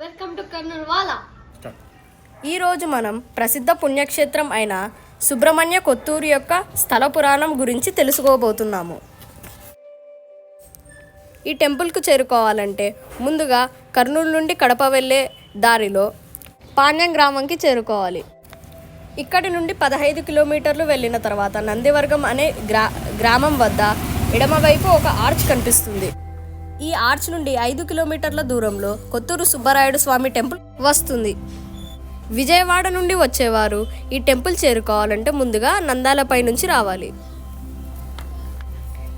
Welcome to Kurnool వాలా. ఈరోజు మనం ప్రసిద్ధ పుణ్యక్షేత్రం అయిన సుబ్రహ్మణ్య కొత్తూరు యొక్క స్థల పురాణం గురించి తెలుసుకోబోతున్నాము. ఈ టెంపుల్కు చేరుకోవాలంటే ముందుగా కర్నూలు నుండి కడప వెళ్ళే దారిలో పాణ్యం గ్రామంకి చేరుకోవాలి. ఇక్కడి నుండి పదహైదు కిలోమీటర్లు వెళ్ళిన తర్వాత నందివర్గం అనే గ్రా గ్రామం వద్ద ఎడమవైపు ఒక ఆర్చ్ కనిపిస్తుంది. ఈ ఆర్చ్ నుండి ఐదు కిలోమీటర్ల దూరంలో కొత్తూరు సుబ్బరాయుడు స్వామి టెంపుల్ వస్తుంది. విజయవాడ నుండి వచ్చేవారు ఈ టెంపుల్ చేరుకోవాలంటే ముందుగా నందాలపై నుంచి రావాలి.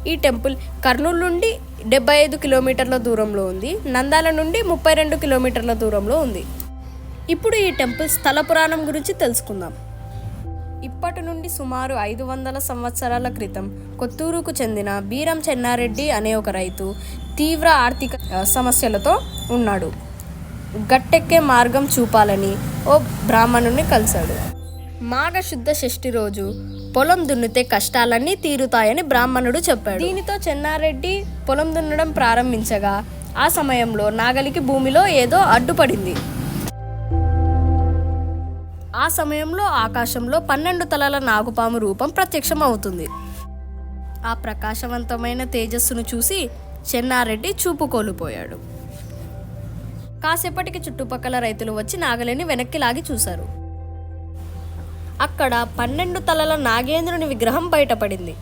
ఈ టెంపుల్ కర్నూలు నుండి డెబ్బై ఐదు కిలోమీటర్ల దూరంలో ఉంది. నందాల నుండి ముప్పై రెండు కిలోమీటర్ల దూరంలో ఉంది. ఇప్పుడు ఈ టెంపుల్ స్థల పురాణం గురించి తెలుసుకుందాం. ఇప్పటి నుండి సుమారు ఐదు వందల సంవత్సరాల క్రితం కొత్తూరుకు చెందిన బీరం చెన్నారెడ్డి అనే ఒక రైతు తీవ్ర ఆర్థిక సమస్యలతో ఉన్నాడు. గట్టెక్కే మార్గం చూపాలని ఓ బ్రాహ్మణుని కలిశాడు. మాఘశుద్ధ షష్ఠి రోజు పొలం దున్నితే కష్టాలన్నీ తీరుతాయని బ్రాహ్మణుడు చెప్పాడు. దీనితో చెన్నారెడ్డి పొలం దున్నడం ప్రారంభించగా ఆ సమయంలో నాగలికి భూమిలో ఏదో అడ్డుపడింది. ఆ సమయంలో ఆకాశంలో పన్నెండు తలల నాగుపాము రూపం ప్రత్యక్షం అవుతుంది ఆ ప్రకాశవంతమైన తేజస్సును చూసి చెన్నారెడ్డి చూపు కోల్పోయాడు. కాసేపటికి చుట్టుపక్కల రైతులు వచ్చి నాగలిని వెనక్కి లాగి చూశారు. అక్కడ పన్నెండు తలల నాగేంద్రుని విగ్రహం బయటపడింది.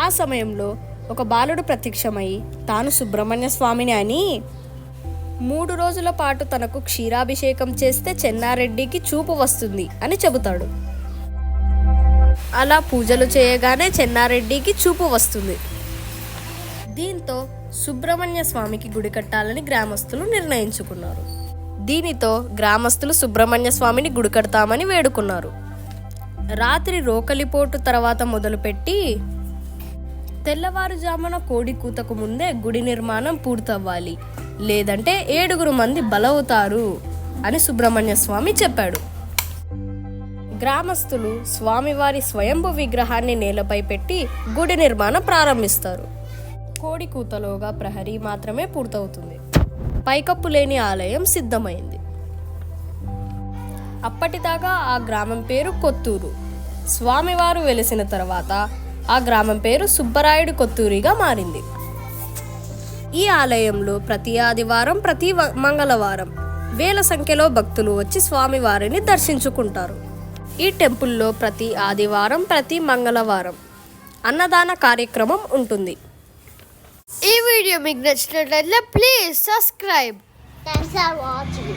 ఆ సమయంలో ఒక బాలుడు ప్రత్యక్షమై తాను సుబ్రహ్మణ్య స్వామిని అని మూడు రోజుల పాటు తనకు క్షీరాభిషేకం చేస్తే చెన్నారెడ్డికి చూపు వస్తుంది అని చెబుతాడు. అలా పూజలు చేయగానే చెన్నారెడ్డికి చూపు వస్తుంది. దీంతో సుబ్రహ్మణ్య స్వామికి గుడి కట్టాలని గ్రామస్తులు నిర్ణయించుకున్నారు. దీనితో గ్రామస్తులు సుబ్రహ్మణ్య స్వామిని గుడి కడతామని వేడుకున్నారు. రాత్రి రోకలిపోటు తర్వాత మొదలుపెట్టి తెల్లవారుజామున కోడి కూతకు ముందే గుడి నిర్మాణం పూర్తవ్వాలి. లేదంటే ఏడుగురు మంది బలవుతారు అని సుబ్రహ్మణ్య స్వామి చెప్పాడు. గ్రామస్తులు స్వామివారి స్వయంభు విగ్రహాన్ని నేలపై పెట్టి గుడి నిర్మాణం ప్రారంభిస్తారు. కోడి కూతలోగా ప్రహరీ మాత్రమే పూర్తవుతుంది. పైకప్పు లేని ఆలయం సిద్ధమైంది. అప్పటిదాకా ఆ గ్రామం పేరు కొత్తూరు. స్వామివారు వెలిసిన తర్వాత ఆ గ్రామం పేరు సుబ్బరాయుడు కొత్తూరిగా మారింది. ఈ ఆలయంలో ప్రతి ఆదివారం ప్రతి మంగళవారం వేల సంఖ్యలో భక్తులు వచ్చి స్వామివారిని దర్శించుకుంటారు. ఈ టెంపుల్లో ప్రతి ఆదివారం ప్రతి మంగళవారం అన్నదాన కార్యక్రమం ఉంటుంది. ఈ వీడియో మీకు నచ్చినట్లయితే please subscribe. Thanks for watching